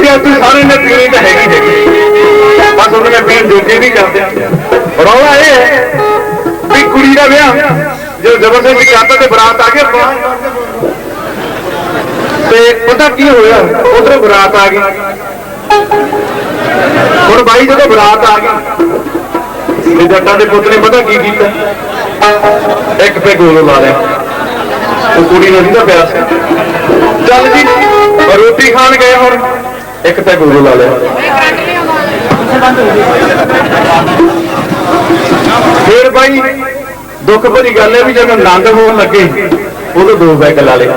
ਵੀ ਅੱਜ ਸਾਰੇ ਨੇ ਪੀਣੀ ਤਾਂ ਹੈਗੀ ਹੈਗੀ। ਬਸ ਉਹਨਾਂ ਨੇ ਪੀਣ ਜੋਗੇ ਵੀ ਕਰਦੇ। ਆ ਰੌਲਾ ਇਹ ਹੈ ਵੀ ਕੁੜੀ ਦਾ ਵਿਆਹ, ਜਦੋਂ ਜ਼ਬਰਦਸਤੀ ਕਰਤਾ ਤੇ ਬਰਾਤ ਆ ਗਈ ਤੇ ਪਤਾ ਕੀ ਹੋਇਆ? ਉਧਰ ਬਰਾਤ ਆ ਗਈ। ਹੁਣ ਬਾਈ ਜਦੋਂ ਬਰਾਤ ਆ ਗਈ ਤੇ ਜੱਟਾਂ ਦੇ ਪੁੱਤ ਨੇ ਪਤਾ ਕੀ ਕੀਤਾ? ਇੱਕ ਪੇ ਗੋਲੋ ਲਾ ਲਿਆ। ਉਹ ਕੁੜੀ ਨੂੰ ਨਹੀਂ ਪਿਆ ਸੀ। ਚੱਲ ਜੀ, ਰੋਟੀ ਖਾਣ ਗਏ ਹੁਣ। ਇੱਕ ਤਾਂ ਗੋਲੋ ਲਾ ਲਿਆ ਫੇਰ ਬਾਈ, ਦੁੱਖ ਭਰੀ ਗੱਲ ਹੈ ਵੀ ਜਦੋਂ ਆਨੰਦ ਹੋਣ ਲੱਗੇ, ਉਦੋਂ ਦੋ ਬੈਗ ਲਾ ਲਏ।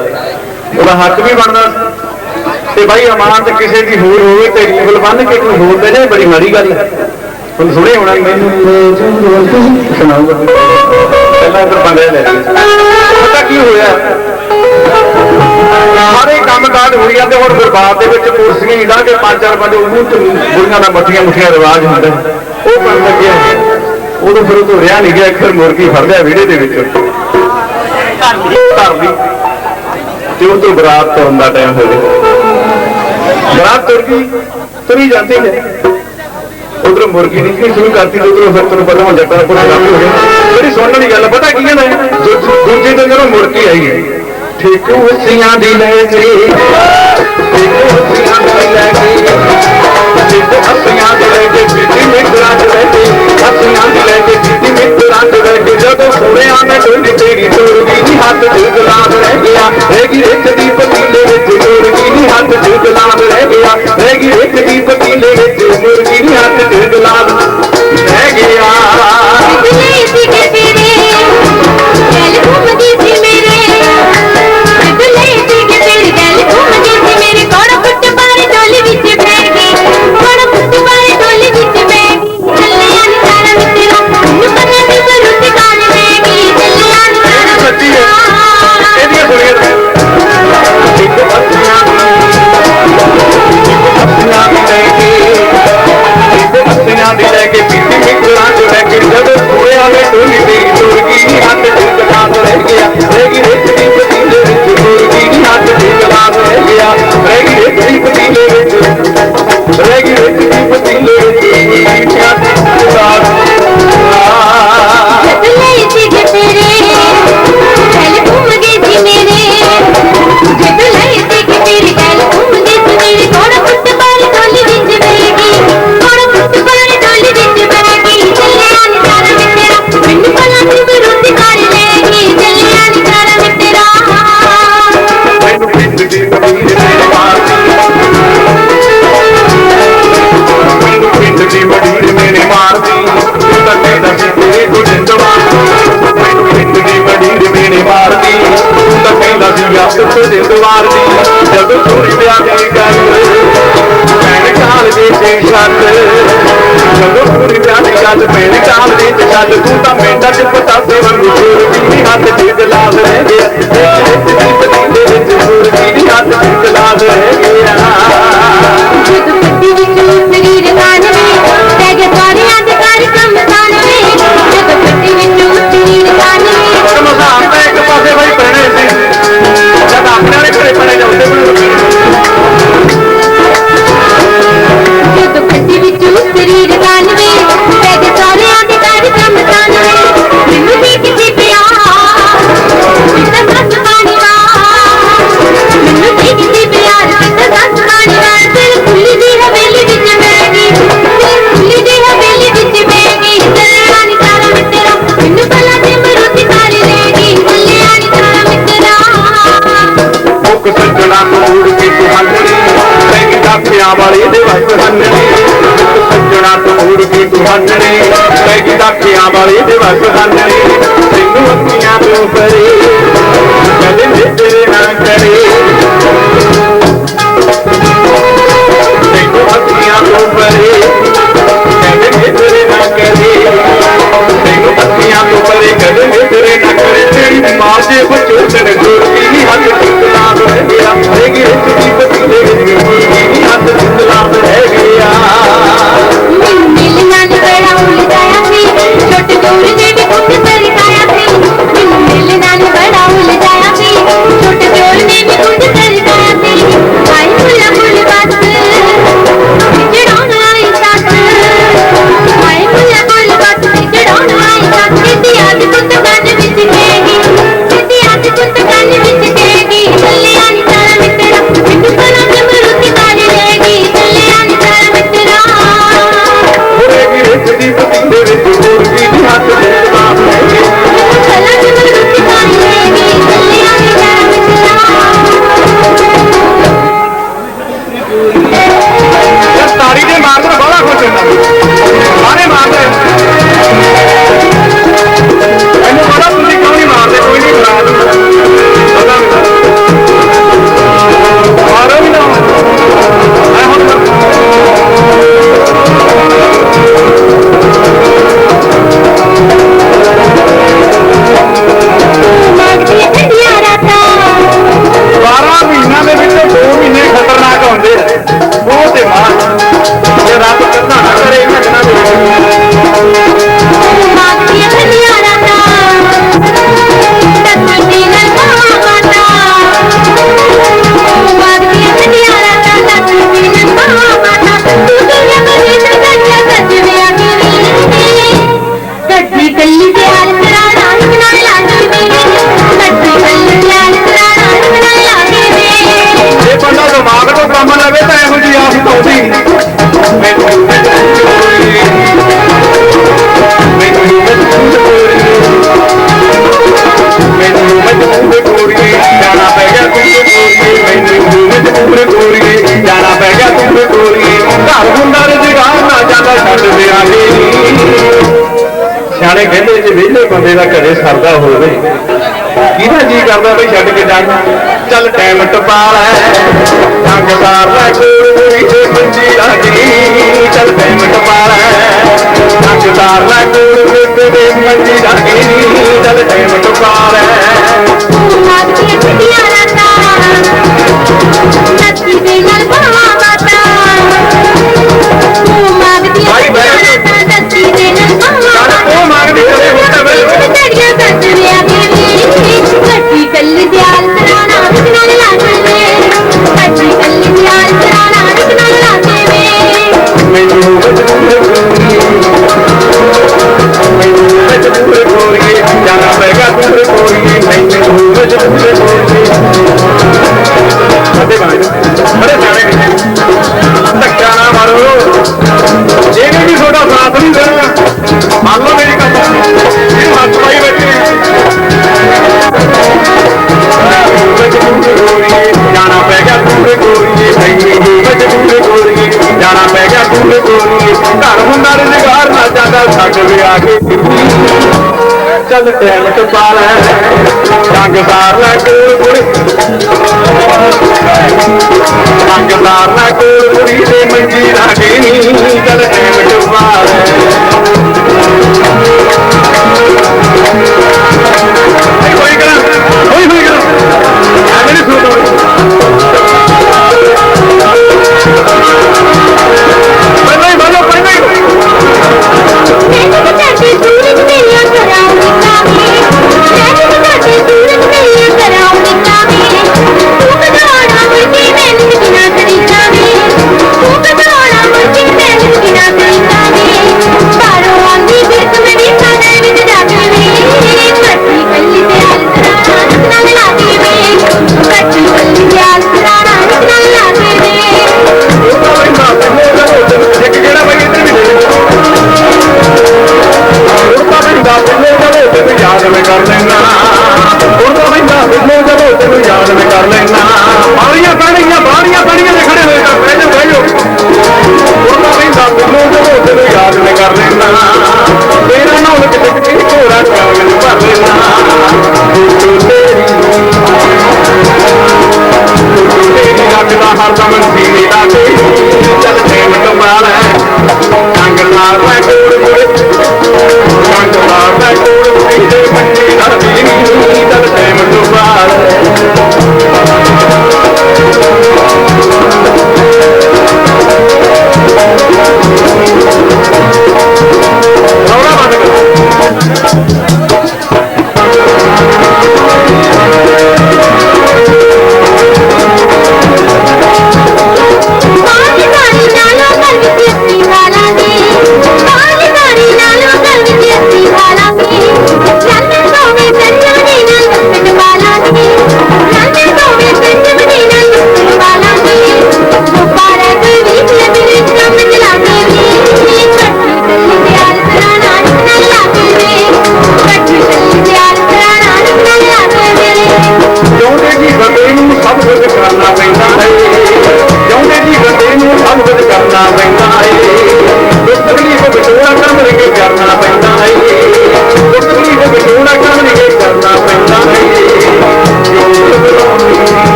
ਉਹਦਾ ਹੱਕ ਵੀ ਬਣਦਾ। ਤੇ ਬਾਈ, ਅਮਾਨਤ ਕਿਸੇ ਦੀ ਹੋਰ ਹੋਵੇ ਤੇ ਰੀਬਲ ਬੰਨ ਕੇ ਕੋਈ ਹੋਰ ਦੇ ਜਾਏ, ਬੜੀ ਮਾੜੀ ਗੱਲ ਹੈ। ਹੁਣ ਸੁਣੇ ਹੋਣਾ ਮੈਨੂੰ। ਸੁਣਾਉਂਗਾ ਪਹਿਲਾਂ ਇਧਰ ਬੰਦੇ ਲੈ। ਲਏ ਪਤਾ ਕੀ ਹੋਇਆ? ਸਾਰੇ ਕੰਮ ਕਾਜ ਹੋਈ ਜਾਂਦੇ, ਹੁਣ ਬਰਬਾਦ ਦੇ ਵਿੱਚ ਕੁਰਸੀਆਂ ਹੀ ਲਾ ਕੇ ਪੰਜ ਚਾਰ ਬੰਦੇ ਉਹਨੂੰ ਤੇ ਬੁੜੀਆਂ ਦਾ ਮੱਠੀਆਂ ਮੁੱਠੀਆਂ ਰਿਵਾਜ ਹੁੰਦਾ। ਉਹ ਕਰਨ ਲੱਗਿਆ ਉਦੋਂ ਫਿਰ ਉਹ ਤੋਂ ਰਿਆ ਨਹੀਂ ਗਿਆ ਫਿਰ ਮੁਰਗੀ ਫੜ ਲਿਆ ਵਿਹੜੇ ਦੇ ਵਿੱਚ। ਧਰ ਲਈ ਤੇ ਉਹ ਤੋਂ ਬਰਾਤ ਤੁਰਨ ਦਾ ਟਾਈਮ ਹੋ ਗਿਆ ਬਰਾਤ ਤੁਰ ਗਈ, ਤੁਰੀ ਜਾਂਦੀ ਨੇ ਉਧਰ ਮੁਰਗੀ ਨਹੀਂ ਸ਼ੁਰੂ ਕਰਤੀ ਉਧਰ ਫਿਰ ਤੁਹਾਨੂੰ ਪਤਾ ਹੁਣ ਜੱਟਾਂ ਕੋਲ ਕੰਮ ਹੋ ਗਿਆ। ਜਿਹੜੀ ਸੁਣਨ ਵਾਲੀ ਗੱਲ ਪਤਾ ਕੀ ਹੈ? ਨਾ ਦੂਜੇ ਦਿਨ ਜਦੋਂ ਮੁਰਗੀ ਆਈ ਹੈ ਠੀਕ ਦੀ ਲੈ ਗਈ ਠੀਕ ਉਸੀਆਂ ਦੀ ਲੈ ਗਈ ਵਿਆਹ ਦੀ ਗੱਲ ਭੈਣ ਦੇ ਤੇ ਛੱਡ ਤੂੰ ਤਾਂ ਮਿੰਟਾਂ ਚ ਪਤਾ ਸੀ ਵਰਗੀ ਦਾਖਿਆਂ ਵਾਲੇ ਦੇ ਵਸ ਹੰਨਣੇ ਮੁੱਕ ਸੱਜਣਾ ਤੋੜ ਕੇ ਤੁਹਾਡੇ ਲੈਗੀ ਦਾਖਿਆਂ ਵਾਲੇ ਦੇ ਵਸ ਹੰਨਣੇ ਤੈਨੂੰ ਅੱਖੀਆਂ ਤੋਂ ਪਰੇ। ਕਦੇ ਤੇਰੇ ਨਾ ਕਰੇ। ਤੈਨੂੰ ਅੱਖੀਆਂ ਤੋਂ ਪਰੇ। ਕਦੇ ਤੇਰੇ ਨਾ ਕਰੇ। ਤੈਨੂੰ ਅੱਖੀਆਂ ਤੋਂ ਪਰੇ। ਕਦੇ ਤੇਰੇ ਨਾ ਕਰੇ। ਤੇਰੀ ਮਾਂ ਦੇ ਬੱਚੋ ਤੇਰੇ ਜੋੜ ਕੀ ਹੱਥ ਚੁੱਕਲਾ ਰਹਿ ਗਿਆ ਬੰਦੇ ਦਾ ਕਦੇ ਸਰਦਾ ਹੋਵੇ। ਕਿਹਦਾ ਜੀ ਕਰਦਾ ਬਈ ਛੱਡ ਕੇ ਜਾਣ? ਚੱਲ ਟਾਈਮ ਟਪਾ ਲੈ ਤੰਗ ਸਾਰ ਲੈ ਕੋਈ ਤੇ ਮੰਜੀ ਲਾਗੀ। ਚੱਲ ਟਾਈਮ ਟਪਾ ਲੈ ਤੰਗ ਸਾਰ ਲੈ ਕੋਈ ਤੇ ਮੰਜੀ ਲਾਗੀ। ਚੱਲ ਟਾਈਮ ਟਪਾ ਲੈ ਨਾਤੀ ਛੁੱਟੀਆਂ ਨਾ ਤਾਰਾ। ਨਾਤੀ ਦੇ ਨਾਲ Parla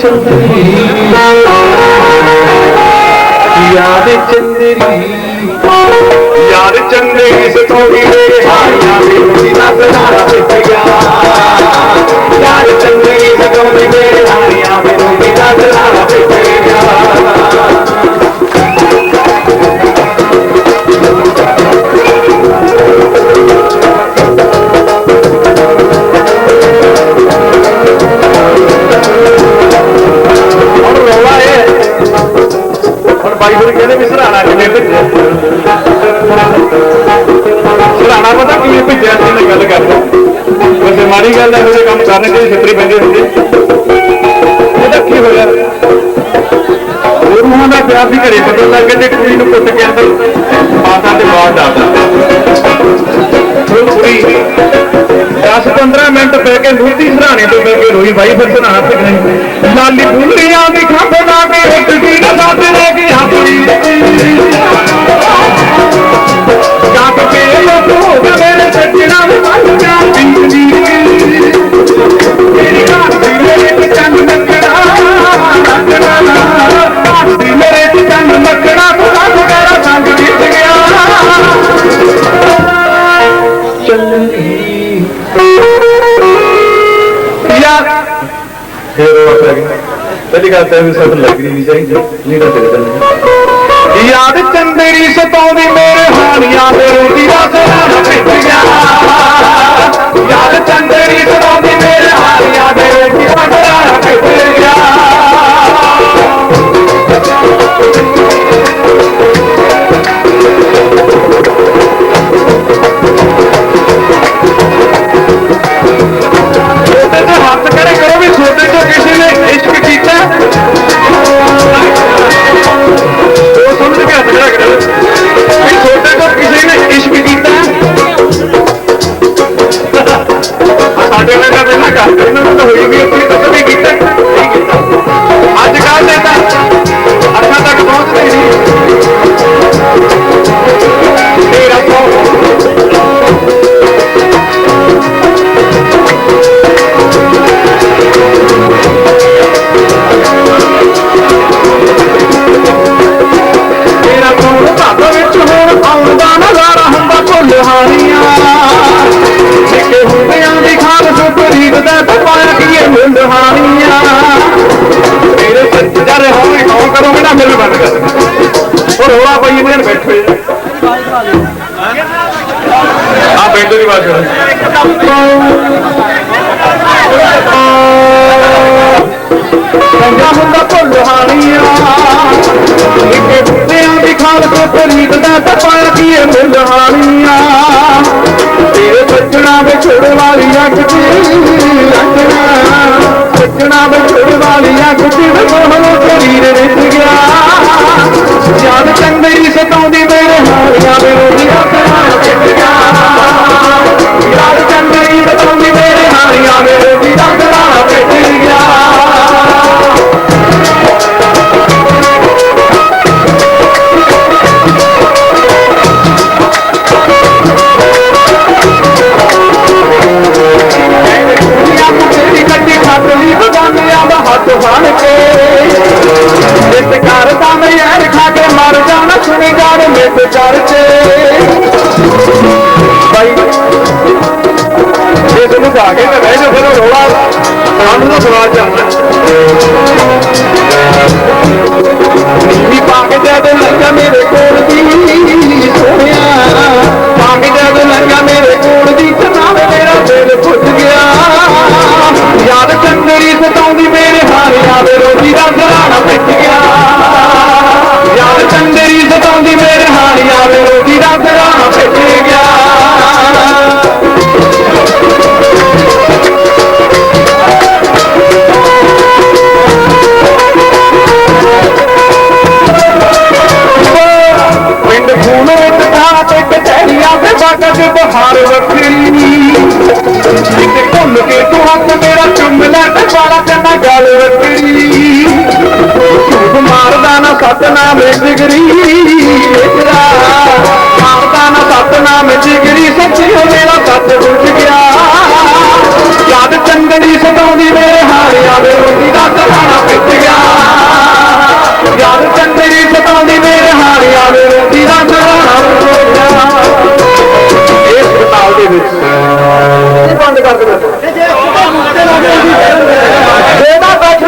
ചന്ദ്രി ചന്ദ്രി ਗੁਰੂਆਂ ਦਾ ਘਰੇ ਬਦਲ ਲੱਗ ਤੇ ਕੁੜੀ ਨੂੰ ਕੁੱਟ ਕੇ ਅੰਦਰ ਮਾਤਾ ਦੇ ਬਾਹਰ ਡਾਲਦਾ ਉਹ ਕੁੜੀ 10-15 ਮਿੰਟ ਪੈ ਕੇ ਮੂਰਤੀ ਸਰਾਣੇ ਤੋਂ ਪੈ ਕੇ ਰੋਈ, ਬਾਈ, ਫਿਰ ਸਰਾਣਾ ਤੇ ਗਈ ਲਾਲੀ ਬੁੱਲੀਆਂ ਦੀ ਖੰਭ ਲਾ ਕੇ ਇੱਕ ਦੀ ਨਾ ਸਾਥ ਲੈ ਕੇ ਆਪਣੀ ਪਹਿਲੀ ਗੱਲ ਤਾਂ ਵੀ ਸੱਟ ਲੱਗਣੀ ਨਹੀਂ ਚਾਹੀਦੀ। ਨਹੀਂ ਤਾਂ ਤੇਰੇ ਚੱਲਣੀ ਯਾਦ ਚੰਦਰੀ ਸਤਾਉਂਦੀ ਮੇਰੇ ਹਾਨੀਆਂ ਦੇ ਰੋਟੀ ਦਾ ਸਰਾਣਾ ਪਿੱਟ ਗਿਆ। ਯਾਦ ਚੰਦਰੀ ਕੌਣ ਕਰੋਗੇ ਨਾ ਮਿਲ ਬੰਦ ਕਰ। ਉਹ ਰੋਲਾ ਪਈ ਨੇ ਬੈਠੇ ਆ। ਬੈਠੋ ਦੀ ਬਾਤ ਪੰਜਾ ਹੁੰਦਾ ਭੁੱਲਹਾਰੀਆਂ ਨਿੱਕੇ ਬੁੱਢਿਆਂ ਦੀ ਖਾਲ ਤੋਂ ਖਰੀਦਦਾ ਤੇ ਪਾਇਆ ਕੀਏ ਮੁੱਲਹਾਰੀਆਂ ਤੇਰੇ ਸੱਜਣਾ ਵਿਛੜ ਵਾਲੀ ਅੱਖ ਦੀ ਰੱਖਣਾ ਜਨਾਬ ਵਿਛੜ ਵਾਲੀ ਅੱਖ ਦੀ ਸਰੀਰ ਵਿੱਚ ਗਿਆ। ਯਾਦ ਚੰਦਰੀ ਸਤਾਉਂਦੀ ਮੇਰੇ ਹਾਰੀਆਂ ਦੇ ਰੋਟੀਆਂ ਤੇ ਗਿਆ। ਦੇ ਵੱਖਰੀ ਇੱਕ ਘੁੰਮ ਕੇ ਤੂੰ ਹੱਥ ਮੇਰਾ ਚੁੰਮ ਲੈ ਤੇ ਵਾਲਾ ਕੰਨਾ ਗੱਲ ਵੱਖਰੀ ਝੂਠ ਮਾਰਦਾ ਨਾ ਸਤਨਾਮ ਜਿਗਰੀ ਮਾਰਦਾ ਨਾ ਸਤਨਾਮ ਜਿਗਰੀ। ਇਹ ਬੰਦ ਕਰ ਦੇ ਇਹਦਾ ਬੈਠਣਾ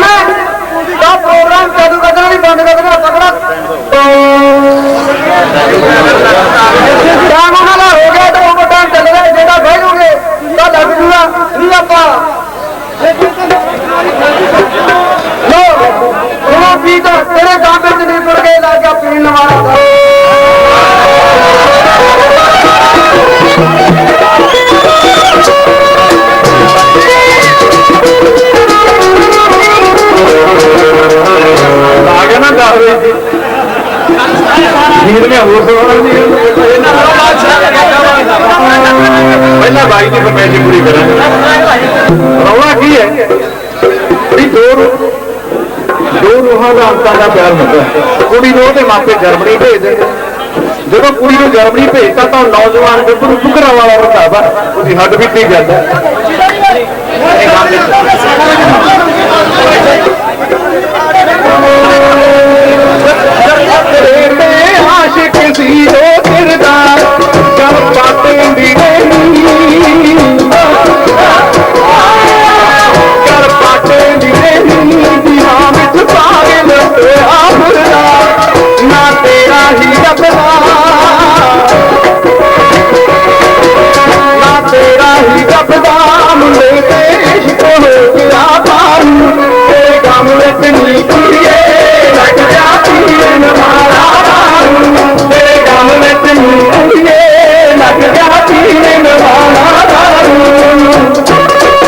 ਮਾਪੇ ਜਰਮਨੀ ਭੇਜ ਦਿੰਦੇ ਜਦੋਂ ਕੁੜੀ ਨੂੰ ਜਰਮਨੀ ਭੇਜਤਾ ਤਾਂ ਉਹ ਨੌਜਵਾਨ ਗੱਭਰੂ ਟੁਕੜਾ ਵਾਲਾ ਰਕਾਬਾ ਉਹਦੀ ਹੱਡ ਵੀ ਬੀਤੀ ਜਾਂਦਾ। ਇਹ ਹੀ ਰੱਬ ਨਾ ਤੇਰਾ ਹੀ ਰੱਬ ਦਾ ਮੁੰਡੇ ਤੇ ਇਸ਼ਕ ਹੋ ਗਿਆ ਪਾਰੂ ਤੇਰੇ ਗਮ ਵਿੱਚ ਨੀ ਕੁੜੀਏ, ਲੱਗ ਜਾ ਪੀਏ ਨਵਾਰਾ ਦਾਰੂ ਤੇਰੇ ਗਮ ਵਿੱਚ ਨੀ ਕੁੜੀਏ, ਲੱਗ ਜਾ ਪੀਏ ਨਵਾਰਾ ਦਾਰੂ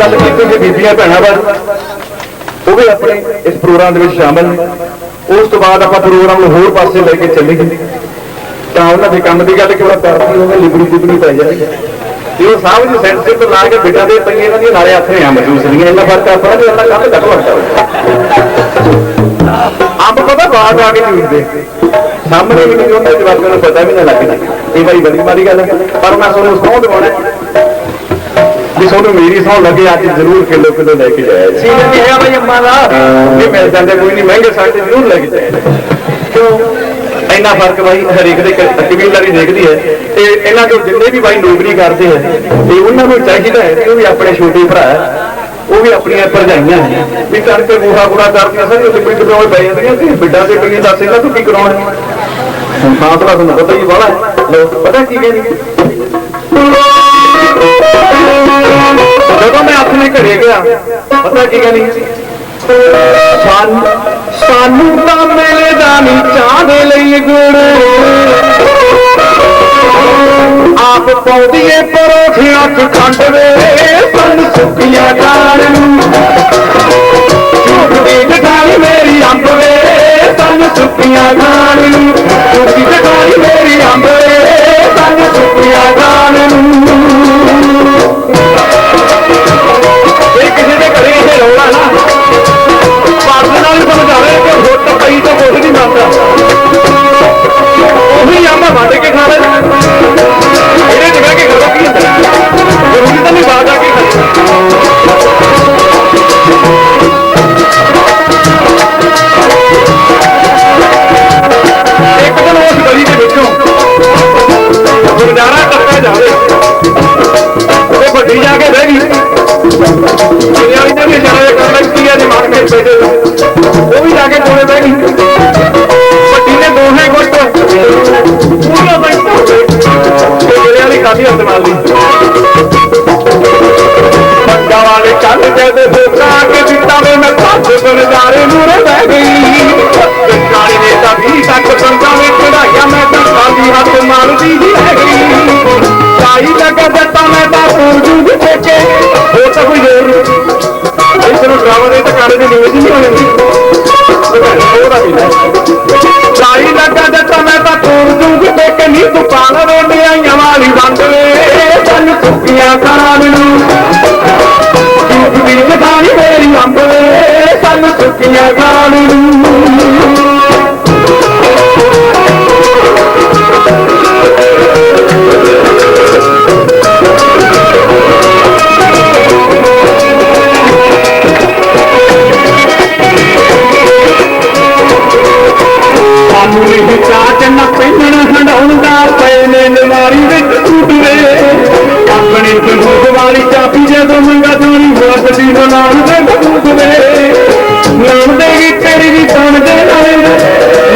ਗੱਲ ਕੀਤੀ ਸੀ ਬੀਬੀਆਂ ਭੈਣਾਂ ਬਾਰੇ ਉਹ ਵੀ ਆਪਣੇ ਇਸ ਪ੍ਰੋਗਰਾਮ ਦੇ ਵਿੱਚ ਸ਼ਾਮਲ ਨੇ। ਉਸ ਤੋਂ ਬਾਅਦ ਆਪਾਂ ਪ੍ਰੋਗਰਾਮ ਨੂੰ ਹੋਰ ਪਾਸੇ ਲੈ ਕੇ ਚੱਲੇ ਤਾਂ ਉਹਨਾਂ ਦੇ ਕੰਮ ਦੀ ਗੱਲ ਕਿਵੇਂ ਕਰਦੀ ਹੋਵੇ ਲਿਬੜੀ ਲਿਬੜੀ ਪੈ ਜਾਂਦੀ ਤੇ ਉਹ ਸਾਹਿਬ ਜੀ ਸੈਂਟਰ ਤੋਂ ਲਾ ਕੇ ਬਿਟਾ ਦੇ ਪਈਆਂ ਇਹਨਾਂ ਦੀਆਂ ਨਾਲੇ ਹੱਥ ਨੇ ਅੰਬ ਜੂਸ ਇੰਨਾ ਫ਼ਰਕ ਆਪਣਾ ਵੀ ਉਹਨਾਂ ਕੰਮ ਘੱਟ ਵੱਟਾ ਅੰਬ ਪਤਾ ਬਾਹਰ ਆ ਕੇ ਜੂਸਦੇ ਸਾਹਮਣੇ ਵੀ ਨਹੀਂ ਉਹਨਾਂ ਜਵਾਕਾਂ ਨੂੰ ਪਤਾ ਵੀ ਨਾ ਲੱਗਦਾ ਇਹ ਬੜੀ ਬੜੀ ਮਾਰੀ ਗੱਲ ਹੈ ਪਰ ਮੈਂ ਤੁਹਾਨੂੰ ਸਹੁੰ ਦਿਵਾਉਣਾ। ਵੀ ਤੁਹਾਨੂੰ ਮੇਰੀ ਸਹੁੰ ਲੱਗੇ ਅੱਜ ਜ਼ਰੂਰ ਕਿਲੋ ਕਿਲੋ ਲੈ ਕੇ ਜਾਇਆ ਜੀ ਸੀਜ਼ਨ ਨਹੀਂ ਹੈਗਾ ਬਈ ਅੰਬਾਂ ਦਾ। ਵੀ ਮਿਲ ਜਾਂਦੇ ਕੋਈ ਨਹੀਂ ਮਹਿੰਗੇ ਸਾਡੇ ਜ਼ਰੂਰ ਲੈ ਕੇ ਜਾਇਆ ਕਿਉਂ? ਇੰਨਾ ਫ਼ਰਕ ਬਾਈ ਹਰੇਕ ਦੇ ਕਬੀਲਦਾਰੀ ਦੇਖਦੀ ਹੈ ਤੇ ਇਹਨਾਂ ਚੋਂ ਜਿੰਨੇ ਵੀ ਬਾਈ ਨੌਕਰੀ ਕਰਦੇ ਆ ਤੇ ਉਹਨਾਂ ਨੂੰ ਚਾਹੀਦਾ ਹੈ ਕਿ ਉਹ ਵੀ ਆਪਣੇ ਛੋਟੇ ਭਰਾ ਹੈ, ਉਹ ਵੀ ਆਪਣੀਆਂ ਭਰਜਾਈਆਂ ਹੈ। ਵੀ ਤੜਕੇ ਗੂਹਾ ਗੁੜਾ ਕਰਦੀਆਂ ਸਾਰੀ ਉੱਥੇ ਪਿੰਡ ਤੋਂ ਪੈ ਜਾਂਦੀਆਂ ਤੇ ਬਿੱਡਾਂ ਦੇ ਪਈਆਂ ਦੱਸ ਇਹਨਾਂ ਤੂੰ ਕੀ ਕਰਾਉਣਾ। ਹੁਣ ਫਾਸਲਾ ਤੁਹਾਨੂੰ ਪਤਾ ਹੀ ਬਾਲਾ ਪਤਾ ਕੀ ਕਹਿੰਦੀ? ਜਦੋਂ ਮੈਂ ਆਪਣੇ ਘਰੇ ਗਿਆ, ਪਤਾ ਕੀ ਕਹਿੰਦੀ ਸਾਨੂੰ ਤਾਂ ਮਿਲਦਾ ਨਹੀਂ ਚਾਹ ਦੇ ਲਈ ਗੁੜ। ਆਪ ਪਾਉਂਦੀਏ ਪਰੋਠਿਆਂ ਚ ਖੰਡ ਵੇ ਸਨ ਸੁੱਕੀਆਂ ਦਾਲ। ਝੂਠ ਦੀ ਮੇਰੀ ਅੰਬ ਵੇ ਸਨ ਸੁੱਕੀਆਂ ਦਾਲ। ਝੂਠੀ ਜਟਾਈ ਮੇਰੀ ਅੰਬ ਵੇ ਸਨ ਸੁੱਕੀਆਂ ਇਹ ਕਿਸੇ ਦੇ ਘਰੇ ਇਹ ਰੋਣਾ ਨਾ। ਪਾਸ ਨਾਲ ਹੀ ਸਮਝਾਵੇ ਕਿ ਵੋਟ ਪਈ ਤਾਂ ਕੁਝ ਨਹੀਂ ਮੰਨਦਾ। ਇਸ ਦੇ ਤਾਂ ਦੀ ਨਿਊਜ਼ ਨਹੀਂ ਹੋ ਉਹਦਾ ਵੀ ਕਾਈ ਲੱਗਾ ਜੱਟਾ ਮੈਂ ਤਾਂ ਪੂਰ ਜੂਗੀ ਠੇਕੇ ਨਹੀਂ ਤੂੰ ਪਾਲ ਵੇ ਵਾਲੀ ਵੰਡ ਵੇ। ਤੈਨੂੰ ਸੁੱਕੀਆਂ ਕਰਾਂ ਮੈਨੂੰ। ਵੀ ਲਗਾਣੀ ਮੇਰੀ ਅੰਬ ਵੇ। ਸਾਨੂੰ ਸੁੱਕੀਆਂ ਗਾਣੀ ਸਾਨੂੰ ਇਹ ਚਾਚ ਨਾ ਪੈਣ ਹੰਡਾਉਂਦਾ ਪਏ ਨੇ ਨਵਾਰੀ ਵਿੱਚ ਟੁੱਟਦੇ। ਆਪਣੀ ਬੰਦੂਕ ਵਾਲੀ ਚਾਬੀ ਜਦੋਂ ਮੰਗਾ ਦੋਨੀ ਵਸਦੀ ਨੂੰ ਨਾਮ ਦੇ ਬੰਦੂਕ ਵੇ ਨਾਮ ਦੇ ਵੀ ਤੇਰੀ ਵੀ ਤਣ ਦੇ ਨਾਲੇ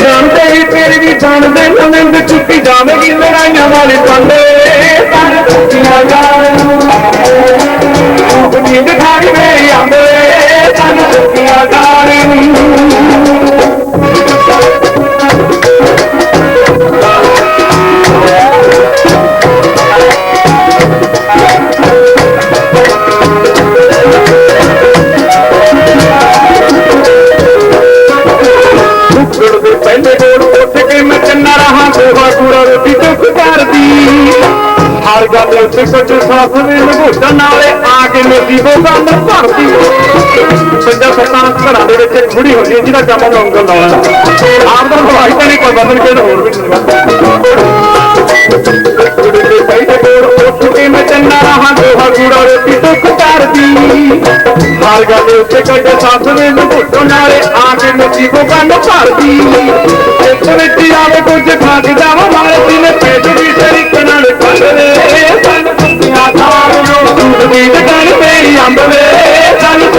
ਨਾਮ ਦੇ ਵੀ ਤੇਰੀ ਵੀ ਤਣ ਦੇ ਨਾਲੇ ਤੇ ਚੁੱਕੀ ਜਾਵੇਗੀ ਲੜਾਈਆਂ ਵਾਲੇ ਪੰਡੇ ਹਰ ਗੱਲ ਉੱਤੇ ਕੁਝ ਸਾਫ਼ ਨੇ ਲਗੋਟਾ ਨਾਲੇ ਆ ਕੇ ਮੇਰੀ ਬੋਗਾ ਨੂੰ ਭਰਦੀ ਪੰਜਾਂ ਸੱਤਾਂ ਘਰਾਂ ਦੇ ਵਿੱਚ ਇੱਕ ਬੁੜੀ ਹੁੰਦੀ ਹੈ ਜਿਹਦਾ ਕੰਮ ਨੂੰ ਉਂਗਲ ਲਾਉਣਾ ਆਪ ਦਾ ਦਵਾਈ ਤਾਂ ਨਹੀਂ ਕੋਈ ਬਦਲ ਕੇ ਹੋਰ ਵੀ ਨਹੀਂ ਗੁੜ ਦੇ ਪਹਿਲੇ ਗੋੜ ਉੱਠ ਕੇ ਮੈਂ ਚੰਨਾ ਰਹਾ ਗੋਹਾ ਕੂੜਾ ਰੋਟੀ ਟੁੱਕ ਕਰਦੀ ਹਰ ਗੱਲ ਉੱਤੇ ਕੁਝ ਸਾਫ਼ ਨੇ ਲਗੋਟਾ ਨਾਲੇ ਆ ਕੇ ਮੇਰੀ ਬੋਗਾ ਨੂੰ ਭਰਦੀ ਇਸ ਵਿੱਚ ਆਵੇ ਕੁਝ ਖਾ ਕੇ ਜਾਵਾਂ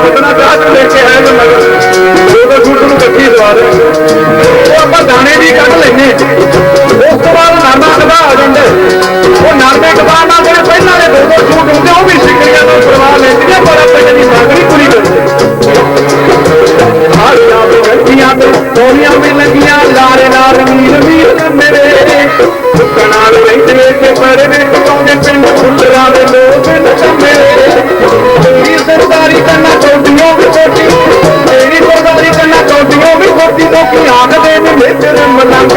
ਆ ਹੈ ਲੈ ਕੇ ਆਏ ਮੈਂ ਉਹ ਤਾਂ ਸੂਟ ਨੂੰ ਕੱਚੀ ਸਵਾਦ ਉਹ ਆਪਾਂ ਦਾਣੇ ਵੀ ਕੱਢ ਲੈਨੇ ਉਸ ਤੋਂ ਬਾਅਦ ਨਰਮਾ ਕਦਾ ਆ ਜਾਂਦੇ। ਉਹ ਨਰਮੇ ਕਦਾ ਨਾਲ ਜਿਹੜੇ ਪਹਿਲਾਂ ਦੇ ਦੋ ਦੋ ਸੂਟ ਹੁੰਦੇ ਉਹ ਵੀ ਸਿੱਕਰੀਆਂ ਤੋਂ ਕਰਵਾ ਲੈਂਦੀਆਂ ਪਰ ਆਪਾਂ ਜਦੀ ਮੰਗ ਪੂਰੀ ਕਰਦੇ ਹਾਰੀਆਂ ਵੀ ਗੱਡੀਆਂ ਤੇ ਸੋਨੀਆਂ ਵੀ ਲੱਗੀਆਂ ਲਾਰੇ ਨਾਲ ਰਮੀਰ ਵੀਰ ਮੇਰੇ। ਕਨਾਲ ਵਿੱਚ ਕੇ ਪਰੇ ਨੇ ਪਾਉਂਦੇ ਪਿੰਡ ਫੁੱਲਰਾਂ ਦੇ ਚੌਂਡੀਆਂ ਵੀ ਆਖਦੇ ਨੇ ਮੇਰੇ ਮਲੰਗ